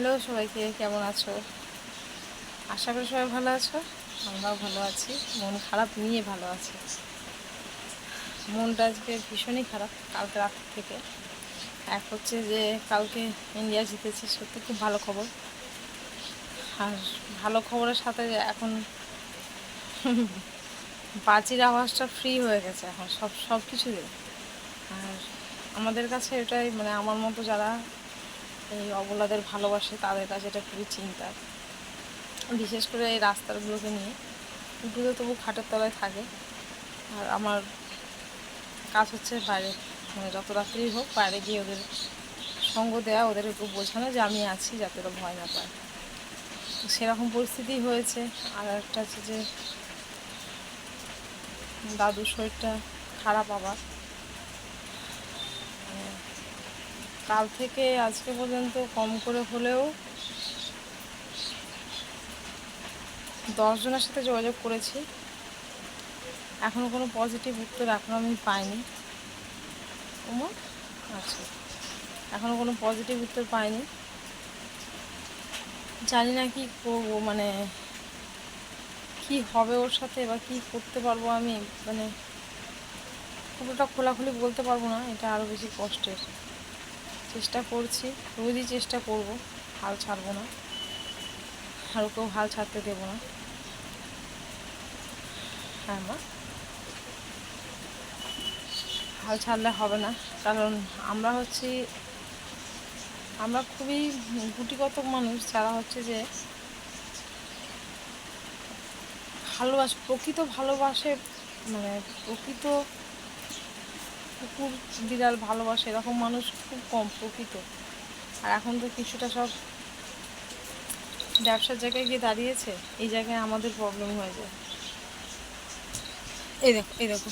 Hello সবাইকে, কেমন আছো? আশা করি সবাই ভালো আছো। আমরাও ভালো আছি। মন খারাপ নিয়ে ভালো আছি। মনটা আজকে ভীষণই খারাপ কালকে রাত থেকে। এক হচ্ছে যে কালকে ইন্ডিয়া জিতেছে, সত্যি খুব ভালো খবর। আর ভালো খবরের সাথে এখন বাজির আওয়াজটা ফ্রি হয়ে গেছে এখন, সব সব কিছুতে আর আমাদের কাছে এটাই মানে আমার মতো যারা এই অবলাদের ভালোবাসে, তাদের কাছে এটা খুবই চিন্তার। বিশেষ করে এই রাস্তাগুলোকে নিয়ে। দুটো তবু খাটের তলায় থাকে। আর আমার কাজ হচ্ছে বাইরে। মানে যত রাত্রি হোক বাইরে গিয়ে ওদের সঙ্গ দেওয়া ওদের একটু বোঝানো যে আমি আছি যাতে ওরা ভয় না পায়। সেরকম পরিস্থিতি হয়েছে। আর একটা হচ্ছে যে দাদুর শরীরটা খারাপ আবার। কাল থেকে আজকে পর্যন্ত কম করে হলেও দশজনের সাথে যোগাযোগ করেছি। এখনও কোনো পজিটিভ উত্তর এখনও আমি পাইনি। ওমা আচ্ছা। এখনও কোনো পজিটিভ উত্তর পাইনি। জানি না কি করব মানে কি হবে ওর সাথে বা কি করতে পারব আমি মানে পুরোটা খোলাখুলি বলতে পারব না, এটা আরও বেশি কষ্টের। চেষ্টা করছি, রোজই চেষ্টা করব, হাল ছাড়বো না। আর ওকেও হাল ছাড়তে দেবো না। হ্যাঁ মা। হাল ছাড়লে হবে না, কারণ আমরা হচ্ছি, আমরা খুবই গুটিগত মানুষ, যারা হচ্ছে যে ভালোবাসে, প্রকৃত ভালোবাসে মানে প্রকৃত কুকুর বিড়াল ভালোবাসে, এরকম মানুষ খুব কম প্রকৃত। আর এখন তো কিছুটা সব ব্যবসার জায়গায় গিয়ে দাঁড়িয়েছে, এই জায়গায় আমাদের প্রবলেম হয়ে যায়। এই দেখো এই দেখো।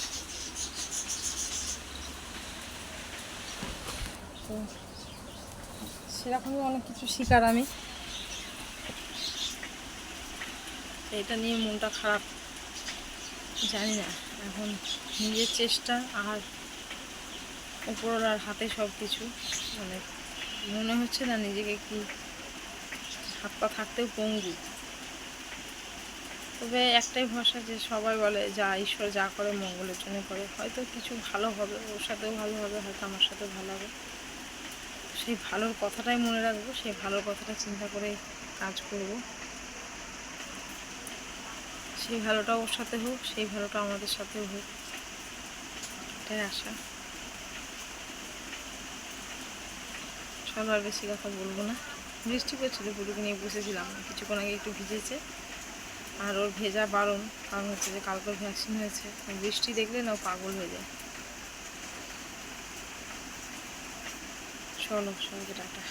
তো সেরকমই অনেক কিছু শিকার আমি। এটা নিয়ে মনটা খারাপ, জানি না। এখন নিজের চেষ্টা আর উপরওয়ালার হাতে সব কিছু মানে মনে হচ্ছে না নিজেকে কি হাত পা থাকতেও পঙ্গু। তবে একটাই ভরসা যে সবাই বলে, যা ঈশ্বর যা করে মঙ্গলের জন্য করে। হয়তো কিছু ভালো হবে, ওর সাথেও ভালো হবে, হয়তো আমার সাথেও ভালো হবে। সেই ভালোর কথাটাই মনে রাখব, সেই ভালোর কথাটা চিন্তা করে কাজ করব। সেই ভালোটা ওর সাথে হোক, সেই ভালোটা আমাদের সাথেও হোক, এটাই আশা। চলো আর বেশি কথা বলব না। বৃষ্টি পড়ছিল পুরুকে নিয়ে বসেছিলাম। কিছুক্ষণ আগে একটু ভিজেছে। আর ওর ভেজা বারণ, কারণ হচ্ছে যে কালকে ভ্যাকসিন হয়েছে। বৃষ্টি দেখলে না পাগল হয়ে যায়। চলো সবাইকে টাটা।